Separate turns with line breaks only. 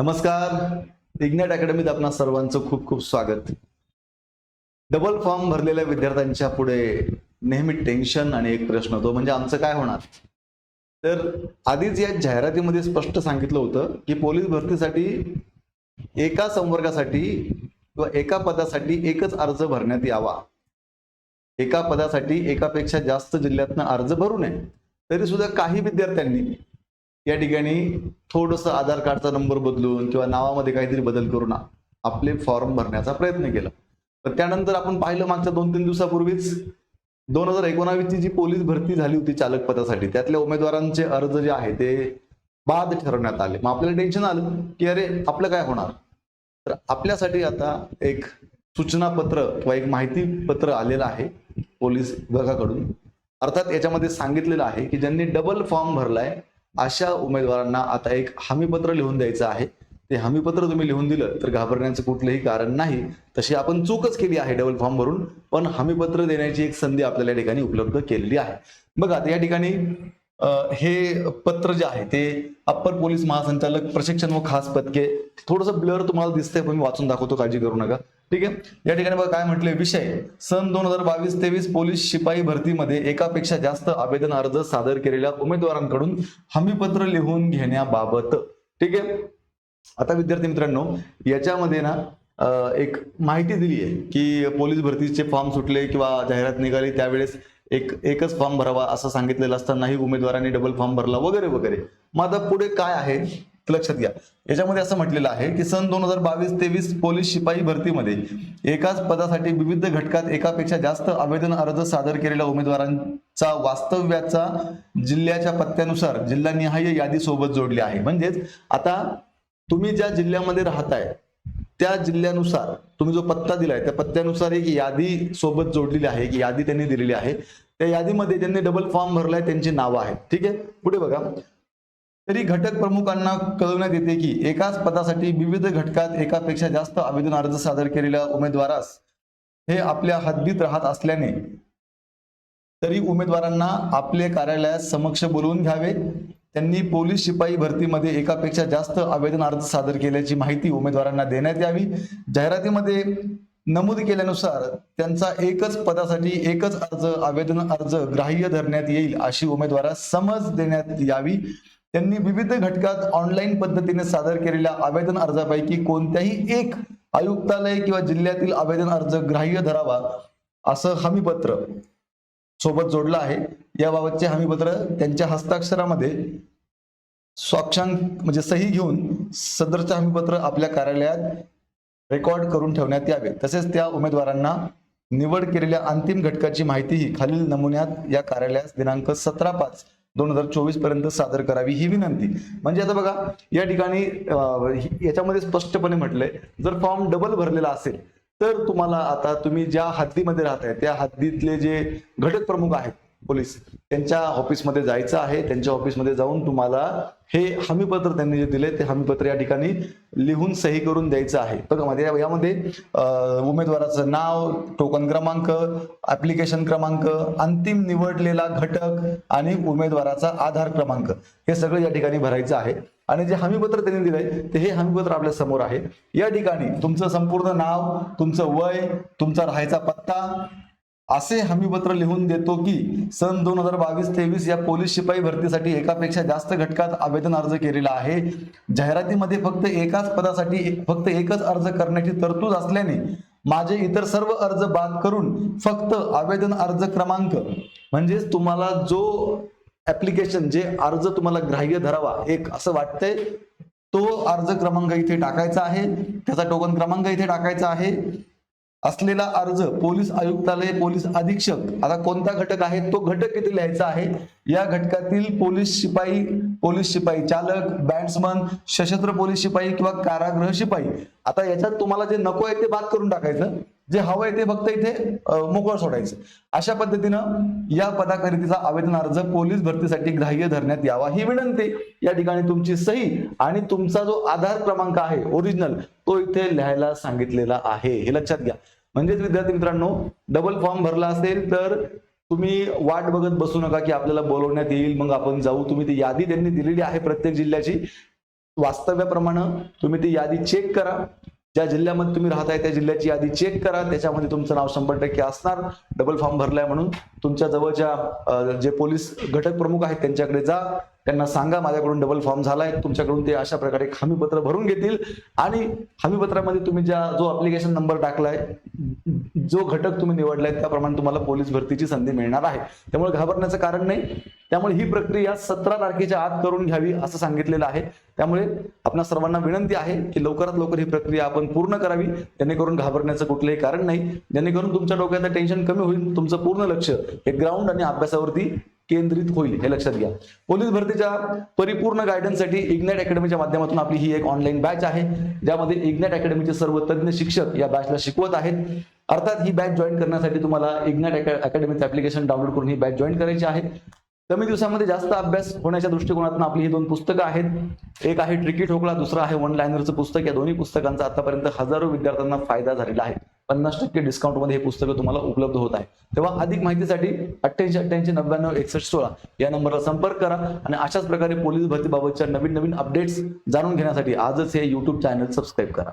नमस्कार. इग्नेट अकॅडमीत आपणा सर्वांचं खूप खूप स्वागत. डबल फॉर्म भरलेल्या विद्यार्थ्यांच्या पुढे नेहमी टेन्शन आणि एक प्रश्न तो म्हणजे आमचं काय होणार? तर आधीच या जाहिरातीमध्ये स्पष्ट सांगितलं होतं की पोलीस भरतीसाठी एका संवर्गासाठी किंवा एका पदासाठी एकच अर्ज भरण्यात यावा. एका पदासाठी एकापेक्षा जास्त जिल्ह्यातनं अर्ज भरू नये. तरी सुद्धा काही विद्यार्थ्यांनी या ठिकाणी थोडंसं आधार कार्डचा नंबर बदलून किंवा नावामध्ये काहीतरी बदल करून आपले फॉर्म भरण्याचा प्रयत्न केला. तर त्यानंतर आपण पाहिलं मागच्या दोन तीन दिवसापूर्वीच दोन हजार एकोणावीसची जी पोलीस भरती झाली होती चालक पदासाठी त्यातल्या उमेदवारांचे अर्ज जे आहे ते बाद ठरवण्यात आले. मग आपल्याला टेन्शन आलं की अरे आपलं काय होणार? तर आपल्यासाठी आता एक सूचना पत्र किंवा एक माहिती पत्र आलेलं आहे पोलीस विभागाकडून. अर्थात याच्यामध्ये सांगितलेलं आहे की ज्यांनी डबल फॉर्म भरलाय अशा उमेदवारांना आता एक हमीपत्र लिहून द्यायचं आहे. ते हमीपत्र तुम्ही लिहून दिलं तर घाबरण्याचं कुठलंही कारण नाही. तशी आपण चूकच केली आहे डबल फॉर्म भरून पण हमीपत्र देण्याची एक संधी आपल्याला या ठिकाणी उपलब्ध केलेली आहे. बघा आता या ठिकाणी हे पत्र जे आहे ते अप्पर पोलीस महासंचालक प्रशिक्षण व खास पदके थोडंसं ब्लर तुम्हाला दिसतंय पण मी वाचून दाखवतो काळजी करू नका. ठीक आहे? या ठिकाणी बघा काय म्हटले विषय सन दोन हजार बावीस तेवीस पोलीस शिपाई भरतीमध्ये एकापेक्षा जास्त आवेदन अर्ज सादर केलेल्या उमेदवारांकडून हमीपत्र लिहून घेण्याबाबत. ठीक आहे? आता विद्यार्थी मित्रांनो याच्यामध्ये ना एक माहिती दिली आहे की पोलीस भरतीचे फॉर्म सुटले किंवा जाहिरात निघाली त्यावेळेस एक एकच फॉर्म भरावा असं सांगितलेलं असतानाही उमेदवारांनी डबल फॉर्म भरला वगैरे वगैरे. मग आता पुढे काय आहे? लक्षात घ्या. याच्यामध्ये असं म्हटलेलं आहे की सन दोन हजार बावीस तेवीस पोलीस शिपाई भरतीमध्ये एकाच पदासाठी विविध घटकात एकापेक्षा जास्त आवेदन अर्ज सादर केलेल्या उमेदवारांचा वास्तव्याचा जिल्ह्याच्या पत्त्यानुसार जिल्हानिहाय यादी सोबत जोडली आहे. म्हणजेच आता तुम्ही ज्या जिल्ह्यामध्ये राहताय त्या जिल्ह्यानुसार तुम्ही जो पत्ता दिलाय त्या पत्त्यानुसार एक यादी सोबत जोडलेली आहे एक यादी त्यांनी दिलेली आहे. त्या यादीमध्ये ज्यांनी डबल फॉर्म भरलाय त्यांची नावं आहेत. ठीक आहे? पुढे बघा. तरी घटक प्रमुखांना कळवण्यात येते की एकाच पदासाठी विविध घटकात एकापेक्षा जास्त आवेदन अर्ज सादर केलेल्या उमेदवारास हे आपल्या हद्दीत राहत असल्याने तरी उमेदवारांना आपले कार्यालयात समक्ष बोलवून घ्यावे. त्यांनी पोलीस शिपाई भरतीमध्ये एकापेक्षा जास्त आवेदन अर्ज सादर केल्याची माहिती उमेदवारांना देण्यात यावी. जाहिरातीमध्ये नमूद केल्यानुसार त्यांचा एकच पदासाठी एकच अर्ज आवेदन अर्ज ग्राह्य धरण्यात येईल अशी उमेदवारास समज देण्यात यावी. त्यांनी विविध घटकात ऑनलाईन पद्धतीने सादर केलेल्या आवेदन अर्जापैकी कोणत्याही एक आयुक्तालय किंवा जिल्ह्यातील आवेदन अर्ज ग्राह्य धरावा असं हमीपत्र सोबत जोडलं आहे. याबाबतचे हमीपत्र त्यांच्या हस्ताक्षरामध्ये स्वाक्षांक म्हणजे सही घेऊन सदरचे हमीपत्र आपल्या कार्यालयात रेकॉर्ड करून ठेवण्यात यावे. तसेच त्या उमेदवारांना निवड केलेल्या अंतिम घटकाची माहितीही खालील नमुन्यात या कार्यालयास दिनांक सतरा पाच दोन हजार चोवीसपर्यंत सादर करावी ही विनंती. म्हणजे आता बघा या ठिकाणी याच्यामध्ये स्पष्टपणे म्हटलंय जर फॉर्म डबल भरलेला असेल तर तुम्हाला आता तुम्ही ज्या हद्दीमध्ये राहताय त्या हद्दीतले जे घटक प्रमुख आहेत पोलीस त्यांच्या ऑफिसमध्ये जायचं आहे. त्यांच्या ऑफिसमध्ये जाऊन तुम्हाला हे हमीपत्र त्यांनी जे दिले ते हमीपत्र या ठिकाणी लिहून सही करून द्यायचं आहे. बघा मध्ये यामध्ये उमेदवाराचं नाव टोकन क्रमांक ऍप्लिकेशन क्रमांक अंतिम निवडलेला घटक आणि उमेदवाराचा आधार क्रमांक हे सगळं या ठिकाणी भरायचं आहे. आणि जे हमीपत्र त्यांनी दिलंय ते हे हमीपत्र आपल्यासमोर आहे. या ठिकाणी तुमचं संपूर्ण नाव तुमचं वय तुमचा राहायचा पत्ता असे हमीपत्र लिहून देतो की सन दोन हजार बावीस तेवीस या पोलीस शिपाई भरतीसाठी एकापेक्षा जास्त घटकात आवेदन अर्ज केलेला आहे. जाहिरातीमध्ये फक्त एकाच पदासाठी फक्त एकच अर्ज करण्याची तरतूद असल्याने माझे इतर सर्व अर्ज बाद करून फक्त आवेदन अर्ज क्रमांक म्हणजेच तुम्हाला जो ऍप्लिकेशन जे अर्ज तुम्हाला ग्राह्य धरावा एक असं वाटतंय तो अर्ज क्रमांक इथे टाकायचा आहे. त्याचा टोकन क्रमांक इथे टाकायचा आहे. असलेला अर्ज पोलीस आयुक्तालय पोलीस अधीक्षक. आता कोणता घटक आहे? तो घटक किती लिहायचा आहे. या घटकातील पोलीस शिपाई पोलीस शिपाई चालक बॅट्समन सशस्त्र पोलीस शिपाई किंवा कारागृह शिपाई. आता याच्यात तुम्हाला जे नको आहे ते बाद करून टाकायचं. जे हवं आहे ते फक्त इथे मोकळं सोडायचं. अशा पद्धतीनं या पदाकरितीचा आवेदन अर्ज पोलीस भरतीसाठी ग्राह्य धरण्यात यावा ही विनंती या ठिकाणी तुमची सही आणि तुमचा जो आधार क्रमांक आहे ओरिजिनल तो इथे लिहायला सांगितलेला आहे. हे लक्षात घ्या. म्हणजेच विद्यार्थी मित्रांनो डबल फॉर्म भरला असेल तर तुम्ही वाट बघत बसू नका की आपल्याला बोलवण्यात येईल मग आपण जाऊ. तुम्ही ती यादी त्यांनी दिलेली आहे प्रत्येक जिल्ह्याची. वास्तव्याप्रमाणे तुम्ही ती यादी चेक करा. ज्या जिल्ह्यामध्ये तुम्ही राहताय त्या जिल्ह्याची यादी चेक करा. त्याच्यामध्ये तुमचं नाव शंभर टक्के असणार. डबल फॉर्म भरलाय म्हणून तुमच्या जवळच्या जे पोलीस घटक प्रमुख आहेत त्यांच्याकडे जा. त्यांना सांगा माझ्याकडून डबल फॉर्म झालाय तुमच्याकडून ते अशा प्रकारे एक हमीपत्र भरून घेतील. आणि हमीपत्रामध्ये तुम्ही ज्या जो अप्लिकेशन नंबर टाकलाय जो घटक तुम्ही निवडलाय त्याप्रमाणे तुम्हाला पोलीस भरतीची संधी मिळणार आहे. त्यामुळे घाबरण्याचं कारण नाही. त्यामुळे ही प्रक्रिया सतरा तारखेच्या आत करून घ्यावी असं सांगितलेलं आहे. त्यामुळे आपणा सर्वांना विनंती आहे की लवकरात लवकर ही प्रक्रिया आपण पूर्ण करावी. जेणेकरून घाबरण्याचं कुठलंही कारण नाही. जेणेकरून तुमच्या डोक्याचं टेन्शन कमी होईल. तुमचं पूर्ण लक्ष हे ग्राउंड आणि अभ्यासावरती केंद्रित होईल हे लक्षात घ्या. पोलीस भरतीच्या परिपूर्ण गायडन्ससाठी इग्नॅट अकॅडमीच्या माध्यमातून आपली ही एक ऑनलाईन बॅच आहे. ज्यामध्ये इग्नॅट अकॅडमीचे सर्व तज्ज्ञ शिक्षक या बॅचला शिकवत आहेत. अर्थात ही बॅच जॉईन करण्यासाठी तुम्हाला इग्नॅट अकॅडमीचं ऍप्लिकेशन डाउनलोड करून ही बॅच जॉईन करायची आहे. कमी दिवसामध्ये जास्त अभ्यास होण्याच्या दृष्टिकोनातून आपली ही दोन पुस्तकं आहेत. एक आहे ट्रिकी ठोकळा दुसरा आहे वन लायनरचं पुस्तक. या दोन्ही पुस्तकांचा आतापर्यंत हजारो विद्यार्थ्यांना फायदा झालेला आहे. पन्नास टक्के डिस्काउंटमध्ये हे पुस्तकं तुम्हाला उपलब्ध होत आहे. तेव्हा अधिक माहितीसाठी अठ्ठ्याऐंशी अठ्ठ्याऐंशी नव्याण्णव एकसष्ट सोळा या नंबरला संपर्क करा आणि अशाच प्रकारे पोलीस भरतीबाबतच्या नवीन नवीन अपडेट्स जाणून घेण्यासाठी आजच हे युट्यूब चॅनल सबस्क्राईब करा.